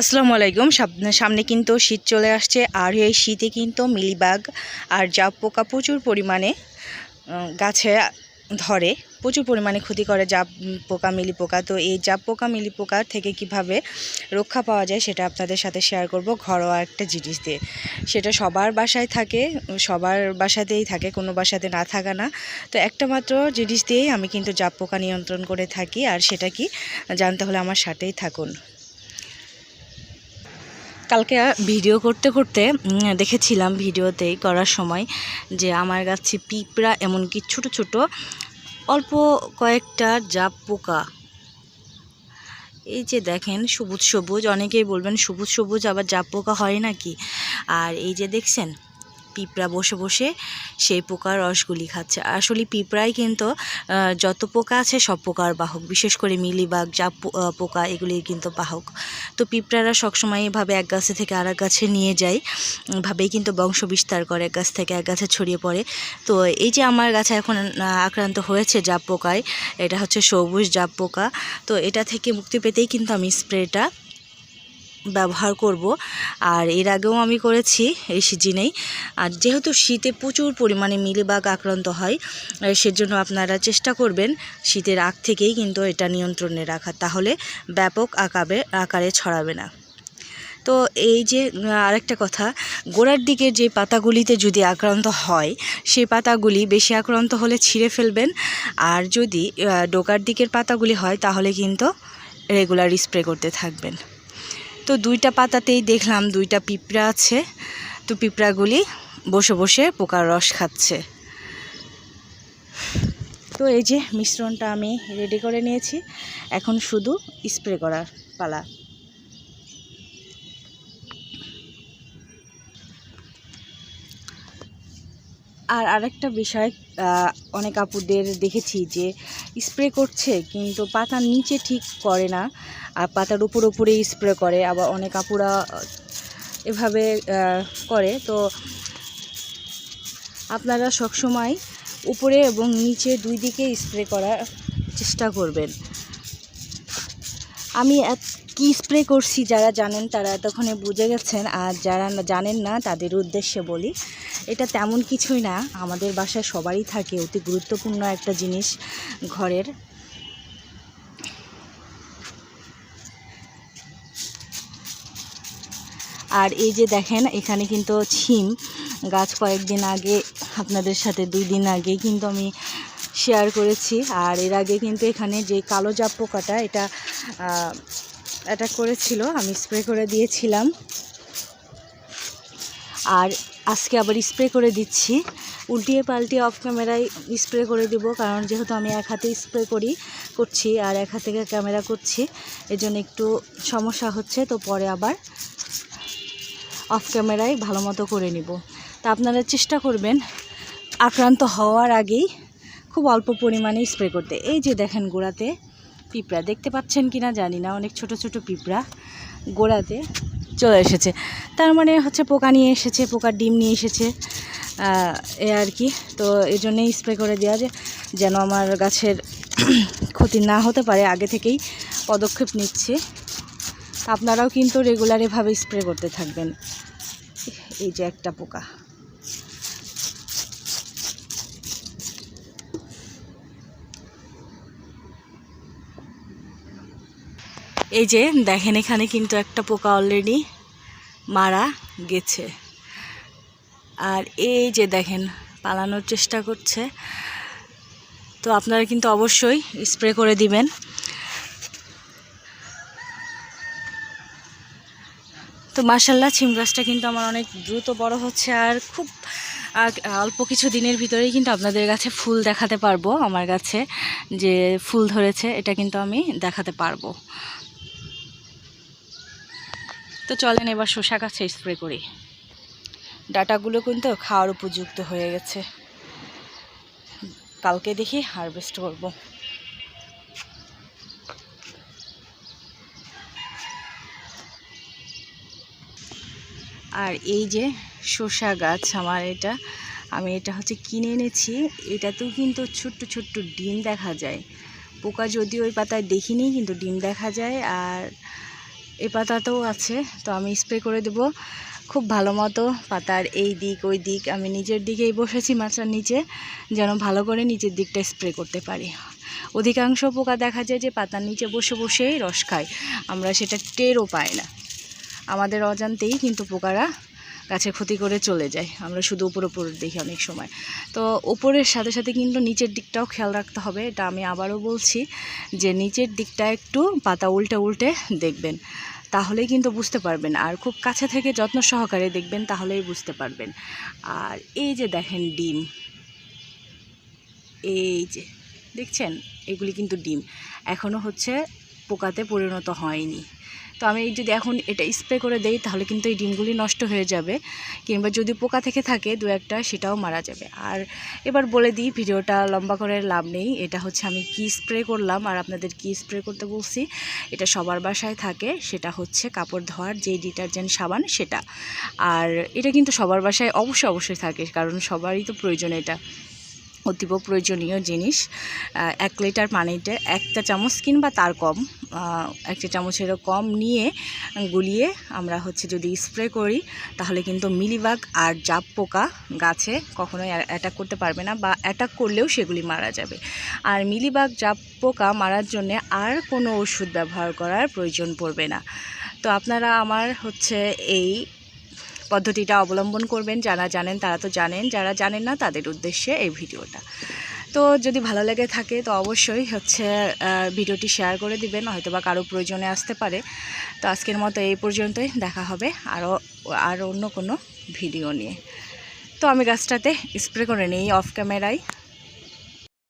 আসসালামু আলাইকুম। সামনে কিন্তু শীত চলে আসছে, আর এই শীতে কিন্তু মিলিবাগ আর জাপ পোকা প্রচুর পরিমাণে গাছে ধরে, প্রচুর পরিমাণে ক্ষতি করে জাপ পোকা মিলি পোকা তো এই জাপ পোকা মিলি পোকা থেকে কীভাবে রক্ষা পাওয়া যায় সেটা আপনাদের সাথে শেয়ার করব ঘরোয়া একটা জিনিস দিয়ে। সেটা সবার বাসায় থাকে, সবার বাসাতেই থাকে, কোনো বাসাতে না থাকা না। তো একটা মাত্র জিনিস দিয়েই আমি কিন্তু জাপ পোকা নিয়ন্ত্রণ করে থাকি, আর সেটা কি, জানতে হলে আমার সাথেই থাকুন। কালকে ভিডিও করতে করতে দেখেছিলাম ভিডিওতেই করার সময় যে আমার গাছে পিঁপড়া এমনকি ছোট ছোট, অল্প কয়েকটা জাপ পোকা। এই যে দেখেন সবুজ সবুজ, অনেকেই বলবেন সবুজ সবুজ, আবার জাপ পোকা হয় নাকি? আর এই যে দেখছেন পিঁপড়া বসে বসে সেই পোকার রসগুলি খাচ্ছে। আসলে পিঁপড়াই কিন্তু যত পোকা আছে সব পোকার বাহক। বিশেষ করে মিলিবাগ পো- পোকা এগুলির কিন্তু বাহক। তো পিঁপড়ারা সবসময় এভাবে এক গাছে থেকে আর এক গাছে নিয়ে যায় ভাবেই কিন্তু বংশ বিস্তার করে, এক গাছ থেকে এক গাছে ছড়িয়ে পড়ে। তো এই যে আমার গাছে এখন আক্রান্ত হয়েছে জাপ পোকায়, এটা হচ্ছে সবুজ জাপ পোকা। তো এটা থেকে মুক্তি পেতেই কিন্তু আমি স্প্রেটা ব্যবহার করব। আর এর আগেও আমি করেছি এই সিজনেই। আর যেহেতু শীতে প্রচুর পরিমাণে মিলিবাগ আক্রান্ত হয় সেজন্য আপনারা চেষ্টা করবেন শীতের আগ থেকেই কিন্তু এটা নিয়ন্ত্রণে রাখা। তাহলে ব্যাপক আকারে আকারে ছড়াবে না। তো এই যে আরেকটা কথা, গোড়ার দিকের যে পাতাগুলিতে যদি আক্রান্ত হয়, সেই পাতাগুলি বেশি আক্রান্ত হলে ছিঁড়ে ফেলবেন। আর যদি ডোকার দিকের পাতাগুলি হয়, তাহলে কিন্তু রেগুলার স্প্রে করতে থাকবেন। তো দুইটা পাতাতেই দেখলাম দুইটা পিঁপড়া আছে। তো পিঁপড়াগুলি বসে বসে পোকার রস খাচ্ছে। তো এই যে মিশ্রণটা আমি রেডি করে নিয়েছি। এখন শুধু স্প্রে করার পালা। আর আরেকটা বিষয় অনেক আপুদের দেখেছি যে স্প্রে করছে কিন্তু পাতার নিচে ঠিক করে না, আর পাতার উপর উপরে স্প্রে করে। আবার অনেক আপুরা এভাবে করে। তো আপনারা সবসময় উপরে এবং নিচে দুই দিকে স্প্রে করার চেষ্টা করবেন। আমি কি স্প্রে করছি যারা জানেন তারা এতক্ষণে বুঝে গেছেন, আর যারা জানেন না তাদের উদ্দেশ্যে বলি, এটা তেমন কিছুই না, আমাদের বাসায় সবারই থাকে, অতি গুরুত্বপূর্ণ একটা জিনিস ঘরের। আর এই যে দেখেন, এখানে কিন্তু ছিম, গাছ কয়েকদিন আগে, আপনাদের সাথে দুই দিন আগে কিন্তু আমি শেয়ার করেছি। আর এর আগে কিন্তু এখানে যে কালো জাপ পোকাটা, এটা অ্যাটাক করেছিল, আমি স্প্রে করে দিয়েছিলাম। আর আজকে আবার স্প্রে করে দিচ্ছি। উল্টিয়ে পাল্টিয়ে অফ ক্যামেরায় স্প্রে করে দিব, কারণ যেহেতু আমি এক হাতে স্প্রে করি, করছি আর এক হাতে ক্যামেরা করছি, এজন্য একটু সমস্যা হচ্ছে, তো পরে আবার অফ ক্যামেরায় ভালো মতো করে নিব। তা আপনারা চেষ্টা করবেন, আক্রান্ত হওয়ার আগেই খুব অল্প পরিমাণে স্প্রে করতে। এই যে দেখেন গোড়াতে পিঁপড়া, দেখতে পাচ্ছেন কি না জানি না, অনেক ছোট ছোট পিঁপড়া গোড়াতে চলে এসেছে। তার মানে হচ্ছে পোকা নিয়ে এসেছে, পোকার ডিম নিয়ে এসেছে এ আর কি। তো এই জন্যেই স্প্রে করে দেওয়া যে, যেন আমার গাছের ক্ষতি না হতে পারে, আগে থেকেই পদক্ষেপ নিচ্ছে। আপনারাও কিন্তু রেগুলার এভাবে স্প্রে করতে থাকবেন। এই যে একটা পোকা। এই যে দেখেন, এখানে কিন্তু একটা পোকা অলরেডি মারা গেছে। আর এই যে দেখেন, পালানোর চেষ্টা করছে। তো আপনারা কিন্তু অবশ্যই স্প্রে করে দিবেন। তো মার্শাল্লাহ ছিম গাছটা কিন্তু আমার অনেক দ্রুত বড় হচ্ছে আর খুব অল্প কিছু দিনের ভিতরেই কিন্তু আপনাদের কাছে ফুল দেখাতে পারব, আমার কাছে যে ফুল ধরেছে, এটা কিন্তু আমি দেখাতে পারব। তো চলেন এবার শসা গাছে স্প্রে করি। ডাটাগুলো কিন্তু খাওয়ার উপযুক্ত হয়ে গেছে। কালকে দেখি হারভেস্ট করব। আর এই যে শসা গাছ আমার এটা, আমি এটা হচ্ছে কিনে এনেছি। এটাতেও কিন্তু ছোট্ট ছোট্ট ডিম দেখা যায়। পোকা যদিও ওই পাতায় দেখিনি, কিন্তু ডিম দেখা যায়। আর এই পাতাতেও আছে, তো আমি স্প্রে করে দেব। খুব ভালো মতো পাতার এই দিক, ওই দিক, আমি নিজের দিকেই বসেছি মাচার নিচে, যেন ভালো করে নিচের দিকটা স্প্রে করতে পারি। অধিকাংশ পোকা দেখা যায় যে পাতার নিচে বসে বসেই রস খায়, আমরা সেটা টেরও পাই না। আমাদের অজান্তেই কিন্তু পোকারা গাছে ক্ষতি করে চলে যায়। আমরা শুধু উপর উপর দেখি অনেক সময়। তো ওপরের সাথে সাথে কিন্তু নিচের দিকটাও খেয়াল রাখতে হবে। এটা আমি আবারও বলছি যে নিচের দিকটা একটু পাতা উল্টে উল্টে দেখবেন। তাহলেই কিন্তু বুঝতে পারবেন। আর খুব কাছে থেকে যত্ন সহকারে দেখবেন, তাহলেই বুঝতে পারবেন। আর এই যে দেখেন ডিম। এই যে, দেখছেন? এগুলি কিন্তু ডিম। এখনও হচ্ছে পোকাতে পরিণত হয়নি। তো আমি যদি এখন এটা স্প্রে করে দেই, তাহলে কিন্তু এই ডিমগুলি নষ্ট হয়ে যাবে। কিংবা যদি পোকা থেকে থাকে, দু একটা, সেটাও মারা যাবে। আর এবার বলে দিই, ভিডিওটা লম্বা করে লাভ নেই। এটা হচ্ছে আমি কি স্প্রে করলাম, আর আপনাদের কি স্প্রে করতে বলছি, এটা সবার বাসায় থাকে। সেটা হচ্ছে কাপড় ধোয়ার যে ডিটারজেন্ট সাবান, সেটা। আর এটা কিন্তু সবার বাসায় অবশ্যই অবশ্যই থাকে, কারণ সবারই তো প্রয়োজন এটা। অতীব প্রয়োজনীয় জিনিস। এক লিটার পানিতে একটা চামচ কিংবা তার কম একটা চামচেরও কম নিয়ে গুলিয়ে আমরা হচ্ছে যদি স্প্রে করি, তাহলে কিন্তু মিলিবাগ আর জাপ পোকা গাছে কখনোই অ্যাটাক করতে পারবে না বা অ্যাটাক করলেও সেগুলি মারা যাবে। আর মিলিবাগ জাপ পোকা মারার জন্য আর কোনো ওষুধ ব্যবহার করার প্রয়োজন পড়বে না। তো আপনারা আমার হচ্ছে এই পদ্ধতিটা অবলম্বন করবেন, যারা জানেন তারা তো জানেন, যারা জানেন না তাদের উদ্দেশ্যে এই ভিডিওটা। তো যদি ভালো লেগে থাকে তো অবশ্যই হচ্ছে ভিডিওটি শেয়ার করে দিবেন হয়তো বা কারও প্রয়োজনে আসতে পারে। তো আজকের মতো এই পর্যন্তই, দেখা হবে আরও আর অন্য কোনো ভিডিও নিয়ে। তো আমি গাছটাতে স্প্রে করে নিই, অফ ক্যামেরায়।